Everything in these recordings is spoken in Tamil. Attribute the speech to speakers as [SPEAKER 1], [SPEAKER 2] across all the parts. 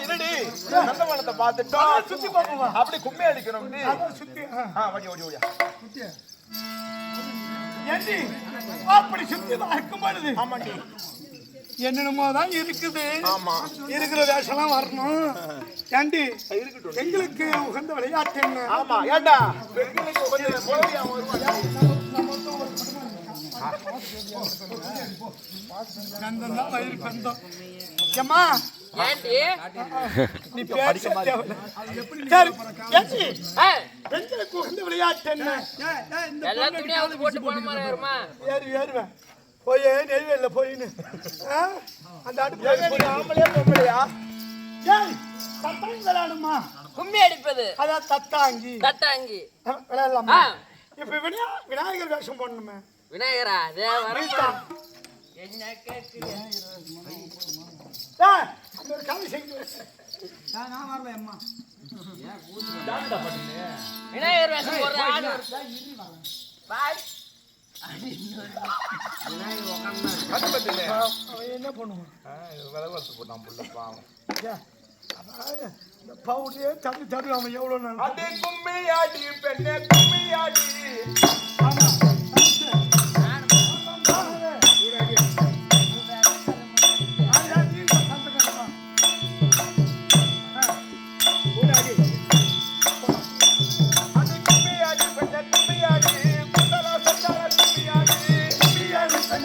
[SPEAKER 1] இருடி. நந்தவனத்தை பார்த்துட்டோம்
[SPEAKER 2] சுத்தி பார்ப்போம்
[SPEAKER 1] அப்படி கும்மி அடிக்கணும்
[SPEAKER 2] அதான் சுத்தி ஆ.
[SPEAKER 1] ஓடி ஓடி ஓடியா
[SPEAKER 2] ஏண்டி? அப்படி சுத்தி பார்க்கும் பொழுது
[SPEAKER 1] ஆமாண்டி.
[SPEAKER 2] என்னென்னமோ தான் இருக்குது.
[SPEAKER 1] ஆமா.
[SPEAKER 2] இருக்கிற வேஷம்லாம் வரணும். ஏண்டி? எங்களுக்கு உகந்த விளையாட்டு என்ன?
[SPEAKER 1] ஆமா ஏண்டா? பெண்களுக்கு
[SPEAKER 2] கந்தம் வயிறு கந்தம். ஏம்மா? நீ பேச. சரி பெண்களுக்கு உகந்த விளையாட்டு என்ன? ஏறி ஏறுவேன். போய் நெய்வேலில போயின்னு? அந்த அடுப்பு
[SPEAKER 1] ஆம்பளையா பொம்பளையா?
[SPEAKER 2] ஏய் தத்தாங்கி விளையாடுமா
[SPEAKER 3] கும்மி அடிப்பது.
[SPEAKER 2] அதான் தத்தாங்கி.
[SPEAKER 3] தட்டாங்கி
[SPEAKER 2] ஆ, விளையாடலாமா. இப்ப விநாய விநாயகர் வேஷம் போடணுமே.
[SPEAKER 3] விநாயகரா அதே வர
[SPEAKER 2] வீட்டா.
[SPEAKER 3] என்ன கேக்குது?
[SPEAKER 2] ஏய், அந்த ஒரு காலை செய்து
[SPEAKER 3] விநாயகர் வேஷம் போடுற ஒரு- பாய்.
[SPEAKER 2] என்ன பண்ணுவான்?
[SPEAKER 1] விலவரத்து போட்டான் புள்ள பாவம்.
[SPEAKER 2] ஏய், அதான் இந்த பவுடரே தடு தடு அவன் எவ்வளவு நாள்
[SPEAKER 1] அடி கும்மியாடி பெண்ணே கும்மியாடி.
[SPEAKER 2] ஆமா.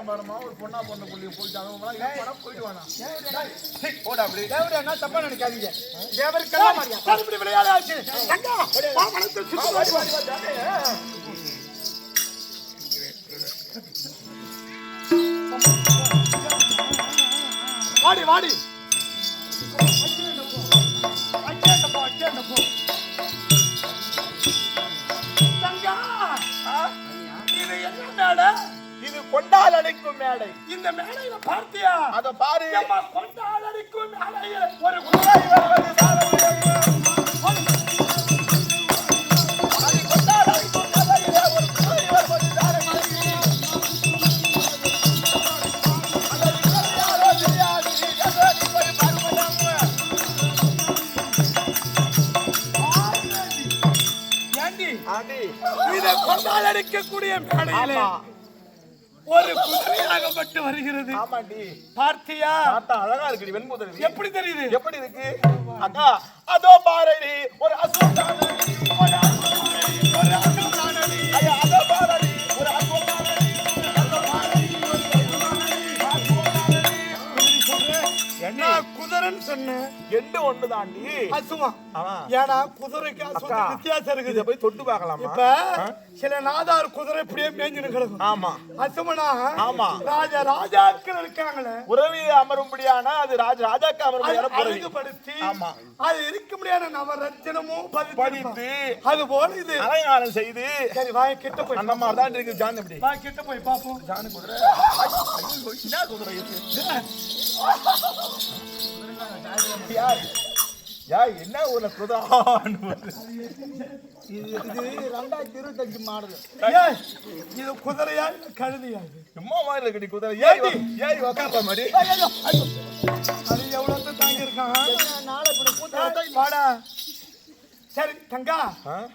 [SPEAKER 1] என்ன கேக்குறான் பாரும்மா, ஒரு பொண்ணா பொண்ணு புள்ளைய போயிட்டு பண்ணா போயிட்டு. டேய், போடா அப்படி.
[SPEAKER 2] தேவருக்கெல்லாம் மரியாதை. கருப்படி விளையாடாச்சு. தங்கா, வா, வளர்த்து சுத்தி
[SPEAKER 1] வாடி. வாடி, வாடி, வாடி.
[SPEAKER 2] வாடி
[SPEAKER 1] கொண்டால் அடிக்கும் மேடை
[SPEAKER 2] இந்த மேடையில பார்த்தியா
[SPEAKER 1] அத பாரு
[SPEAKER 2] கொண்டால் அடிக்கும் மேடையில் ஒரு குதிரை வருவது
[SPEAKER 1] கொண்டால் அடிக்கும் மேடையிலே ஒரு குதிரை
[SPEAKER 2] குதிரையாகப்பட்டு வருகிறது.
[SPEAKER 1] ஆமாண்டி.
[SPEAKER 2] பார்த்தியா?
[SPEAKER 1] பார்த்தா அழகா இருக்குடி, வெண்குதிரை.
[SPEAKER 2] எப்படி தெரியுது?
[SPEAKER 1] எப்படி இருக்கு? அக்கா அதோ பாரடி எண்டு ஒண்ணு தாண்டி
[SPEAKER 2] அசுவா
[SPEAKER 1] ஆமா
[SPEAKER 2] ஏன்னா குதிரைக்கு
[SPEAKER 1] அக்கா.
[SPEAKER 2] வித்தியாசம்
[SPEAKER 1] இத
[SPEAKER 2] இருக்குது
[SPEAKER 1] போய் தொட்டு பார்க்கலாமா?
[SPEAKER 2] இப்ப சில நாதார் குதிரை இப்படியே மேய்ஞ்சிட்டு கிடக்கும்
[SPEAKER 1] ஆமா.
[SPEAKER 2] அசுமனா
[SPEAKER 1] ஆமா.
[SPEAKER 2] ராஜா ராஜாக்கள் இருக்காங்களே.
[SPEAKER 1] உறவி அமரும்படியான அது ராஜ ராஜாக்கு அமரும்படியான
[SPEAKER 2] அழகுபடுத்தி
[SPEAKER 1] ஆமா.
[SPEAKER 2] அது இருக்க முடியாத நவரத்தினமும்
[SPEAKER 1] படித்து
[SPEAKER 2] பதித்து அது போல இது.
[SPEAKER 1] அலங்காரம் செய்து.
[SPEAKER 2] சரி வாய கிட்ட போய்
[SPEAKER 1] அந்த மாதிரி தான் இருக்கு ஜான் எப்படி?
[SPEAKER 2] வா கிட்ட போய் பாப்போம்.
[SPEAKER 1] ஜான் குதிரை. என்ன குதிரை இது? யார் யார் என்ன ஊர்ல குதிரை
[SPEAKER 2] இது இது ரெண்டாயிரத்தி இருபத்தஞ்சு மாடல். இது குதிரையா கழுதையா?
[SPEAKER 1] சும்மா மாதிரி இருக்குடி குதிரை. ஏறி உக்காந்த மாதிரி
[SPEAKER 2] அது எவ்வளவு தாங்கி இருக்கான் ஏய், வாடா. சரி தங்கா?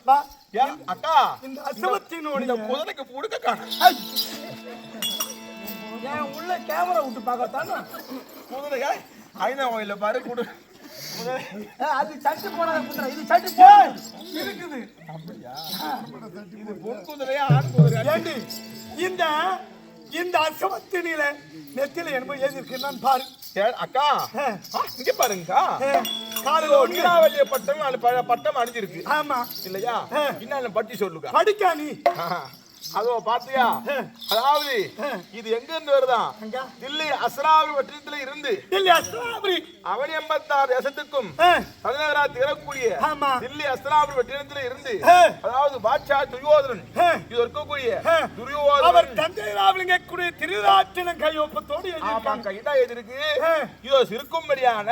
[SPEAKER 2] வா.
[SPEAKER 1] ஏன், அக்கா.
[SPEAKER 2] இந்த அசுவத்தினுடைய
[SPEAKER 1] இந்த குதிரைக்கு புடுக்க காணும்
[SPEAKER 2] ஏன் உள்ள கேமரா விட்டு பார்க்கத்தானே?
[SPEAKER 1] குதிரை ஐநா கோயில பாரு குடு.
[SPEAKER 2] அது சட்டு போடாத குதிரை. இது சட்டு போய் இருக்குது.
[SPEAKER 1] இது பொன் குதிரையா ஆண் குதிரையா?
[SPEAKER 2] ஏண்டி இந்த இந்த அசமத்தினில நெத்தில என்னமோ எழுதி இருக்குன்னு பாரு
[SPEAKER 1] அக்கா இங்க பாருங்கக்கா.
[SPEAKER 2] ஒண்ணு.
[SPEAKER 1] நீராவளிய பட்டம் ப- பட்டம் அணிஞ்சிருக்கு.
[SPEAKER 2] ஆமா.
[SPEAKER 1] இல்லையா. இன்னும் பட்டி சொல்லுக்கா.
[SPEAKER 2] படிக்கா நீ.
[SPEAKER 1] அதோ பாத்தியா அதாவது இது எங்க இருந்து வருதான்? தில்லி அஸ்ராவி வட்டத்துல இருந்து
[SPEAKER 2] இல்ல அஸ்லாபரி
[SPEAKER 1] அவனி எண்பத்தாறு தேசத்துக்கும்
[SPEAKER 2] ஆ,
[SPEAKER 1] தலைநகரா திகழக்கூடிய
[SPEAKER 2] ஆமா.
[SPEAKER 1] தில்லி அஸ்ராவி வட்டத்துல இருந்து. அதாவது பாட்சா துரியோதனன்
[SPEAKER 2] ஆ.
[SPEAKER 1] இது இருக்கக்கூடிய.
[SPEAKER 2] அவர்
[SPEAKER 1] துரியோதனன்
[SPEAKER 2] தந்தை ராவலிங்க கூடிய திருராட்டின கையொப்பத்தோடு
[SPEAKER 1] ஆமா
[SPEAKER 2] எழுதியிருக்காங்க
[SPEAKER 1] கைதா எது இருக்கு. இதோ இருக்கும்படியான.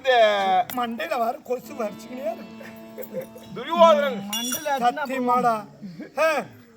[SPEAKER 1] இது
[SPEAKER 2] மண்டையில வர கொசு வரிச்சுக்கினே
[SPEAKER 1] துரியோதனன்
[SPEAKER 2] சத்தியமாடா ஆ,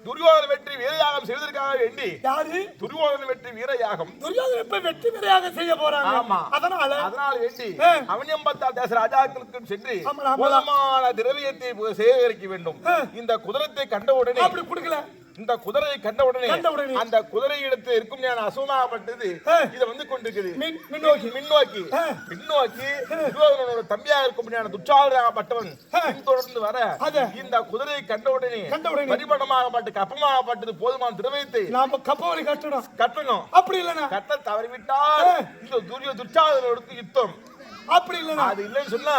[SPEAKER 1] துரியோதன வெற்றி வீரயாகம் செய்வதற்காக வேண்டி
[SPEAKER 2] யாரு
[SPEAKER 1] துரியோதன வெற்றி வீரயாகம்
[SPEAKER 2] துரியோதனை இப்ப வெற்றி பெறையாக செய்ய போறாங்க
[SPEAKER 1] ஆமா.
[SPEAKER 2] அதனால
[SPEAKER 1] அதனால வேண்டி
[SPEAKER 2] ஆ.
[SPEAKER 1] அவன் எண்பத்தாறு தேச ராஜாக்களுக்கும் சென்று. மூலமான திரவியத்தை சேகரிக்க வேண்டும். இந்த குதிரத்தை கண்ட உடனே
[SPEAKER 2] அப்படி குடுக்கல
[SPEAKER 1] இந்த குதிரையை கண்ட உடனே
[SPEAKER 2] கண்ட உடனே.
[SPEAKER 1] அந்த குதிரை இடத்து இருக்கும் ஞான அசுமாகப்பட்டது
[SPEAKER 2] ஆ.
[SPEAKER 1] இது வந்து கொண்டிருக்குது
[SPEAKER 2] மின்- மின்னோக்கி.
[SPEAKER 1] மின்னோக்கி
[SPEAKER 2] ஆ.
[SPEAKER 1] பின்னோக்கி துரியோதனனோட தம்பியா இருக்கும் ஞான துச்சாதனாகப்பட்டவன்
[SPEAKER 2] ஆ.
[SPEAKER 1] பின்தொடர்ந்து வர. இந்த குதிரையை கண்ட உடனே
[SPEAKER 2] கண்ட உடனே.
[SPEAKER 1] பரிமணமாகப்பட்டு கப்பமாகப்பட்டது போதுமான திரவியத்தை
[SPEAKER 2] நாம கப்பவழி கட்டணும்
[SPEAKER 1] கட்டணும்
[SPEAKER 2] அப்படி இல்லனா
[SPEAKER 1] கட்ட தவறிவிட்டால். இந்த துரிய துச்சாதனோடு யுத்தம்
[SPEAKER 2] அப்படி இல்லனா
[SPEAKER 1] அது இல்லைன்னு சொன்னா.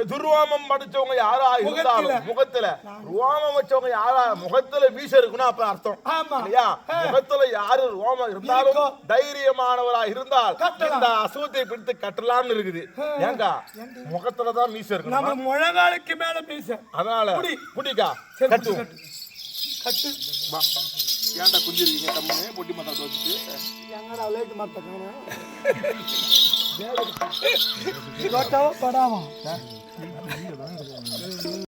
[SPEAKER 1] எதிர்வாமம் படிச்சவங்க யாரா இருந்தாலும்
[SPEAKER 2] முகத்தில.
[SPEAKER 1] முகத்துல ரோமம் வச்சவங்க யாரா முகத்துல மீச இருக்குன்னா அப்ப அர்த்தம்
[SPEAKER 2] ஆமா.
[SPEAKER 1] இல்லையா. முகத்துல யாரு ரோமம் இருந்தாலும்
[SPEAKER 2] இருக்கோ.
[SPEAKER 1] தைரியமானவரா இருந்தால். இந்த அசுவத்தை பிடித்து கட்டலாம்னு இருக்குது ஏங்கா முகத்துல தான் மீச
[SPEAKER 2] நம்ம
[SPEAKER 1] இருக்கணும்
[SPEAKER 2] முழங்காலுக்கு மேல பேச
[SPEAKER 1] அதனால
[SPEAKER 2] புடி.
[SPEAKER 1] புடிக்கா
[SPEAKER 2] சரி
[SPEAKER 1] கட்டு
[SPEAKER 2] கட்டு.
[SPEAKER 1] ஏன்டா குஞ்சிருக்கீங்க தம்மு பொட்டி மத்தா வச்சுட்டு
[SPEAKER 2] எங்கடா லேட் மாத்த காணோம் படாமா